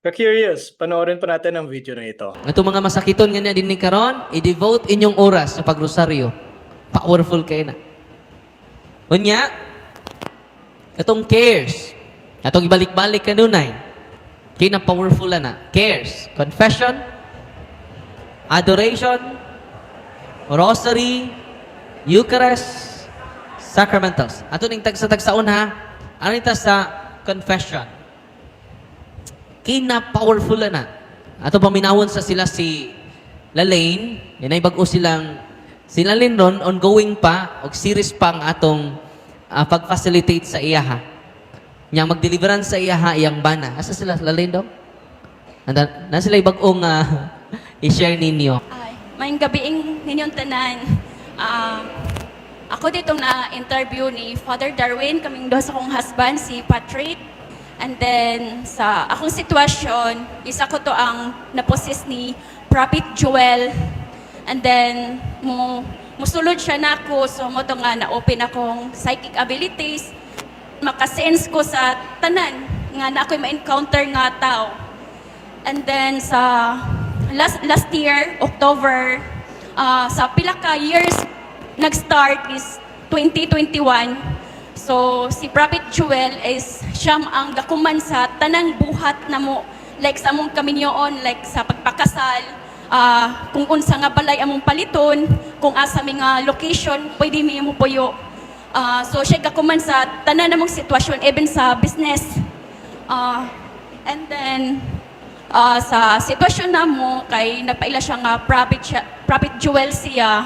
Ka-curious, panoorin pa natin ang video na ito. Ito mga masakiton nga na din karon, i-devote inyong oras sa pagrosaryo. Powerful kayo na. Unya, itong cares. Atong ibalik-balik kanunay. Kaya na powerful na. Cares. Confession, adoration, rosary, Eucharist, sacramentals. Ato ning tag sa tagsaon ha. Ano sa confession? Kina powerful na. Ato paminawon sa sila si Lalaine, yan ay bago silang sila rin ron, ongoing pa, og series pa ang atong ah, pag-facilitate sa iyaha. Yang mag-deliveran sa iyaha, iyang bana. Asa sila, Lalaine daw? Nanda, na sila bagong uh, i-share ninyo. Ay, mayong gabiing ninyong tanan. Ah, ako dito na interview ni Father Darwin, kaming doon sa kong husband, si Patrick. And then, sa akong sitwasyon, isa ko to ang naposis ni Prophet Joel. And then, mo, musulod siya na ako, so mo to nga na-open akong psychic abilities. Makasense ko sa tanan, nga na ako'y ma-encounter nga tao. And then sa last last year, October, uh, sa pila ka years nag-start is 2021. So si Prophet Joel is siyam ang gakuman sa tanang buhat na mo. Like sa among kaminyoon like sa pagpakasal ah, kung unsa nga balay among paliton kung asa mi nga location pwede mi mo puyo. Ah, so siya gakuman sa tanan namong sitwasyon even sa business. Ah, and then ah, sa sitwasyon na mo kay nagpaila siya nga prophet siya, prophet siya.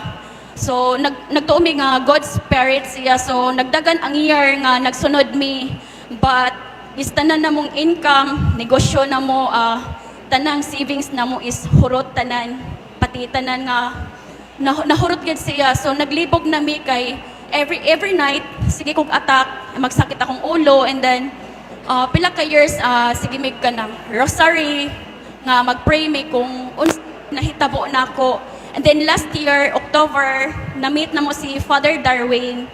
So nag nagtuomi nga God spirit siya. So nagdagan ang year nga nagsunod mi but is tanan na mong income negosyo na mo ah, tanang savings na mo is hurot tanan. Pati tanan nga nah nahurot gid siya. So naglibog na mi kay every every night sige kog attack magsakit akong ulo and then uh, pila ka years ah, sige mig ka ng rosary nga magpray mi kung nahitabo na ako. And then last year October na-meet na mo si Father Darwin.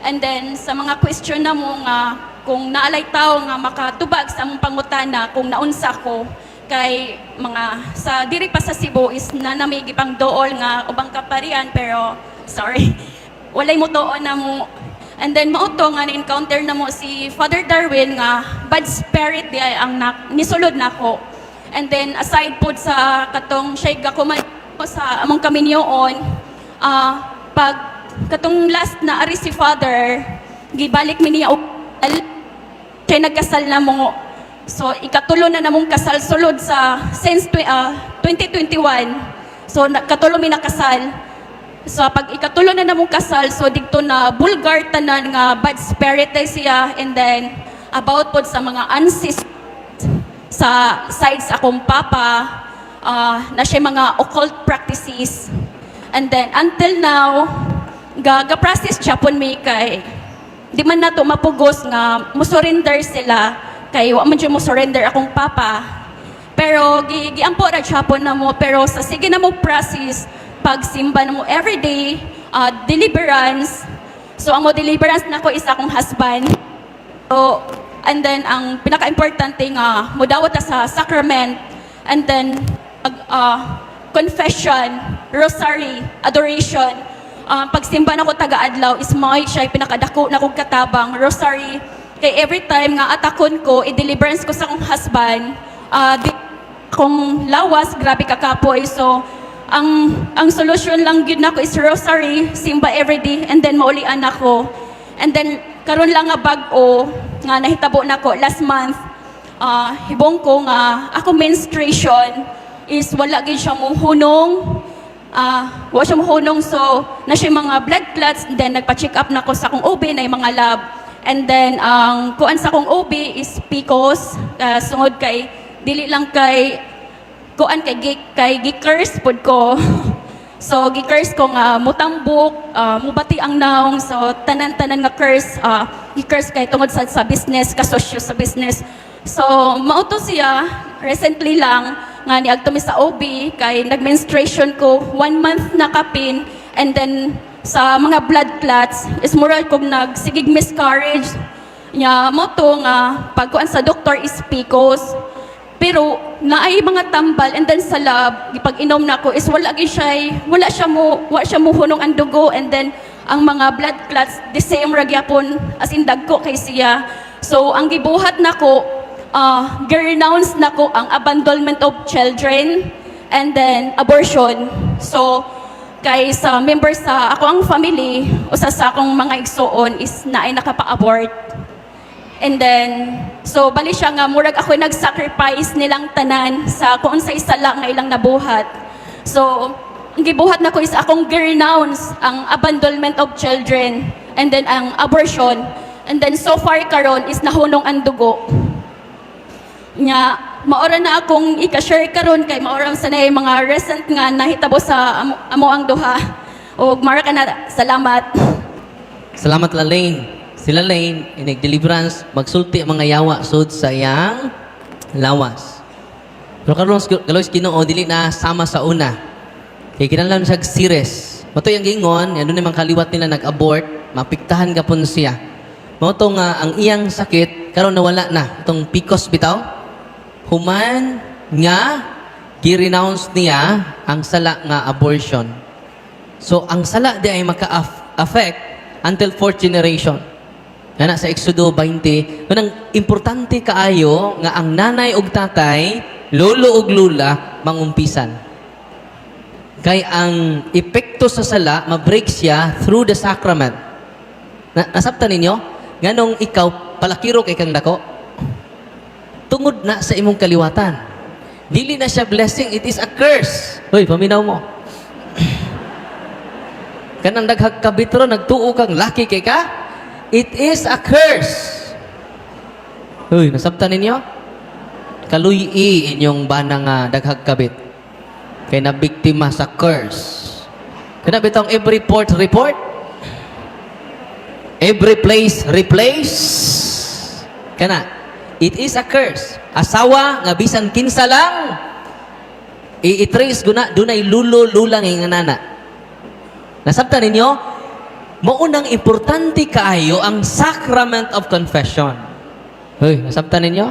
And then sa mga question na mo nga kung naalay tao nga makatubag sa among pangutana kung naunsa ko kay mga sa diri pa sa Cebu is nanamigi pang dool nga ubang kaparian pero sorry walay mo doon na mo. And then mauto nga na-encounter na mo si Father Darwin nga bad spirit di ay ang na, nisulod nako and then aside po sa katong siya gakuman sa among kaminyoon ah pag katong last na ari si Father gibalik mi niya siya nagkasal na mo. So, ikatulo na namong kasal sulod sa since twi- ah, 2021. So, katulo mi nakasal. So, pag ikatulo na namong kasal, so dito na bulgar tanan nga bad spirit siya and then about pod sa mga ancestors sa sides akong papa ah, na siya mga occult practices. And then until now, gaga-practice Japon mi kay di man nato mapugos nga mo surrender sila kay wa man jud mo surrender akong papa. Pero gi giampo ra Japon na mo pero sa sige na mo process pagsimba na mo everyday uh, deliverance. So ang mo deliverance nako is akong husband. So and then ang pinaka-importante nga mudawat ta sa sacrament and then pag uh, confession rosary adoration um, pagsimba na ko taga-adlaw is may siya pinakadako na kong katabang rosary. Kay every time nga atakon ko i-deliverance ko sa akong husband. Uh, di kung lawas grabe ka kapoy so ang ang solusyon lang gyud nako is rosary simba every day and then maulian ako and then karon lang nga bag-o nga nahitabo nako last month. Uh, hibong ko nga ako menstruation is wala gid siya mohunong Ah, wa siya mohunong so na siya mga blood clots. Then nagpa-check up na ko sa akong OB na mga lab. And then ang kuan sa akong OB is PCOS ah, sungod kay dili lang kay kuan kay gi, kay gi-curse pod ko. So gi-curse ko nga mutambok ah, mubati ang naong. So tanan-tanan nga curse ah, gi-curse kay tungod sa, sa business kasosyo sa business. So mauto siya recently lang nga niagto mi sa OB kay nag-menstruation ko one month na kapin and then sa mga blood clots is mura kog nagsigig miscarriage. Nya mo to nga pagkuan sa doktor is PCOS pero naay mga tambal and then sa lab pag inom na ko is wala gyud siya wala siya mo wala siya mo hunong ang dugo and then ang mga blood clots the same ra gyapon as in dagko kay siya. So ang gibuhat nako uh, renounce nako ang abandonment of children and then abortion so kay sa members sa ako ang family usa sa akong mga igsoon is naay nakapa-abort And then, so bali siya nga, murag ako nag-sacrifice nilang tanan sa kung unsay sala nga ilang nabuhat. So, ang gibuhat na ko is akong renounce ang abandonment of children and then ang abortion. And then so far karon is nahunong ang dugo. Nya, maora na akong ika-share karon kay maora sa na mga recent nga nahitabo sa amo, amo ang duha. O mara ka na, salamat. Salamat Lalaine. Si Lalaine, inig deliverance, magsulti ang mga yawa sud sa iyang lawas. Pero karon galois Ginoo dili na sama sa una. Kay kinahanglan siya series. Matoy ang gingon, doon naman kaliwat nila nag-abort, mapiktahan gapon siya. Mao to nga ang iyang sakit karon nawala na itong PCOS bitaw. Human nga gi-renounce niya ang sala nga abortion. So, ang sala di ay maka-affect until fourth generation. Nga sa Exodo 20, kanang importante kaayo nga ang nanay ug tatay, lolo ug lula, mangumpisan. Kay ang epekto sa sala, ma-break siya through the sacrament. Na, nasabtan ninyo? Nganong ikaw, palakiro kay kang dako? Tungod na sa imong kaliwatan. Dili na siya blessing, it is a curse. Hoy, paminaw mo. Kanang daghag kabitro nagtuo kang laki kay ka, it is a curse. Hoy, nasabtan ninyo? Kaluyi inyong bana nga daghag kabit. Kay nabiktima sa curse. Kana bitong every port report? Every place replace? Kana, it is a curse. Asawa nga bisan kinsa lang, i-trace guna dunay lulo lulang nana. Nasabtan ninyo? Maunang importante kaayo ang sacrament of confession. Hoy, nasabtan ninyo?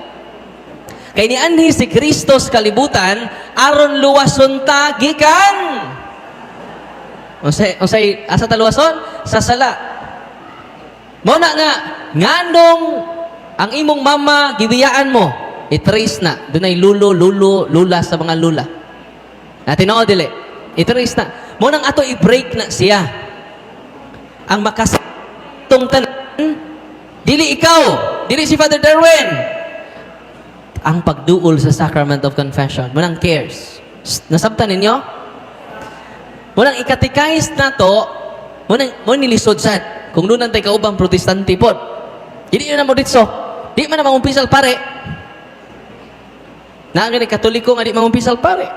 Kay ni anhi si Kristo sa kalibutan aron luwason ta gikan. Unsay unsay asa ta luwason? Sa sala. Mao na nga nganong ang imong mama gibiyaan mo i-trace na dunay lulo lulo lula sa mga lula. Natin o dili. I-trace na. Mo nang ato i-break na siya. Ang makasitong tanan, dili ikaw, dili si Father Darwin. Ang pagduol sa sacrament of confession, mo nang cares. Nasabtan ninyo? Mo nang ikatikais na to, mo nang mo nilisod sad. Kung doon tay kaubang protestante pod. Yun na mo ditso. Di man na mangumpisal pare. Na nga ni katoliko nga di mangumpisal pare.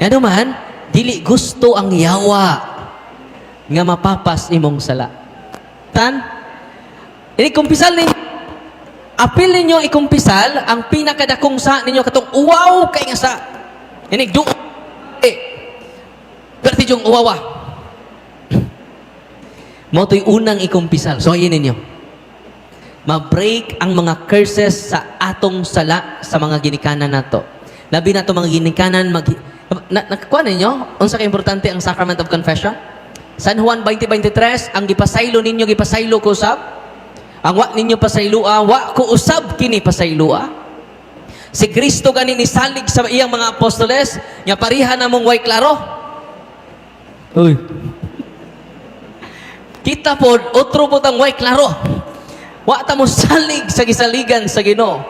Ano man, dili gusto ang yawa nga mapapas imong sala. Tan, ini kumpisal ninyo. Apil ninyo ikumpisal ang pinakadakong sa ninyo katong uwaw kay nga sa. Ini du eh. Berti yung uwawa. Mo to'y unang ikumpisal. So, ayun ninyo. Ma-break ang mga curses sa atong sala sa mga ginikanan nato. Labi na to mga ginikanan, mag, na, nakakuha ninyo? Unsa ka importante ang sacrament of confession? San Juan 20:23, ang gipasaylo ninyo gipasaylo ko usab. Ang wa ninyo pasaylua, wa ko usab kini pasaylua. Si Kristo gani ni salig sa iyang mga apostoles, nga pariha namong way klaro. Uy. Kita pod otro pod ang way klaro. Wa ta mo salig sa gisaligan sa Ginoo.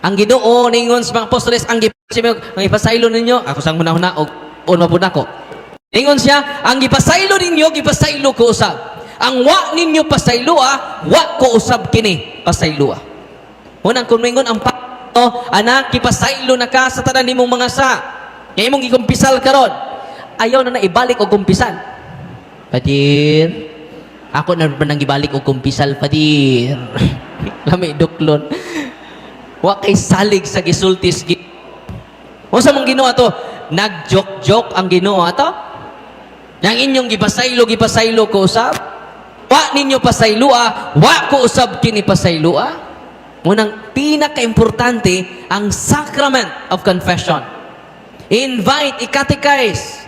Ang Ginoo ningon sa mga apostoles ang ang ipasaylo ninyo ako sang hunahuna og uno pud nako. Ningon siya ang gipasaylo ninyo gipasaylo ko usab. Ang wa ninyo pasaylua wa ko usab kini pasaylua. Unang kumingon ang pa oh, anak gipasaylo na ka sa tanan nimong mga sa. Nga imong gikumpisal karon. Ayaw na na ibalik og kumpisal. Padir, ako na ba nang ibalik og kumpisal, Padir? Lami duklon. Wa kay salig sa gisultis gi. Unsa mong Ginoo ato? Nagjoke-joke ang Ginoo ato? Yang inyong gipasaylo gipasaylo ko usab. Wa ninyo pasaylua, wa ko usab kini pasaylua. Munang pinaka-importante ang sacrament of confession. Invite, i-catechize.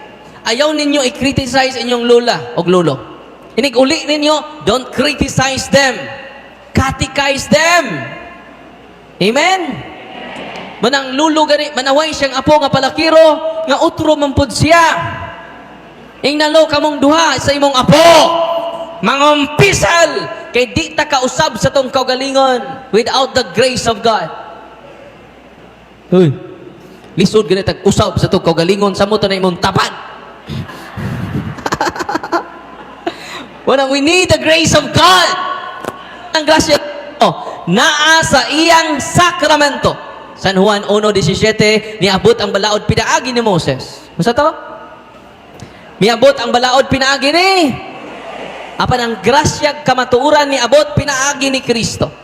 Ayaw ninyo i-criticize inyong lula o lolo. Inig uli ninyo, don't criticize them. Catechize them. Amen? Manang lulo gani, manaway siyang apo nga palakiro, nga utro man pud siya. Ing nalo kamong duha sa imong apo. Mangumpisal kay di ta kausab sa tong kaugalingon without the grace of God. Hoy. Lisod gani tag usab sa tong kaugalingon sa mo na imong tapat. Well, we need the grace of God. Ang grasya oh, naa sa iyang sakramento. San Juan 1.17, niabot ang balaod pinaagi ni Moses. Masa to? Miabot ang balaod pinaagi ni. Apan ang grasya kamatuuran ni abot pinaagi ni Kristo.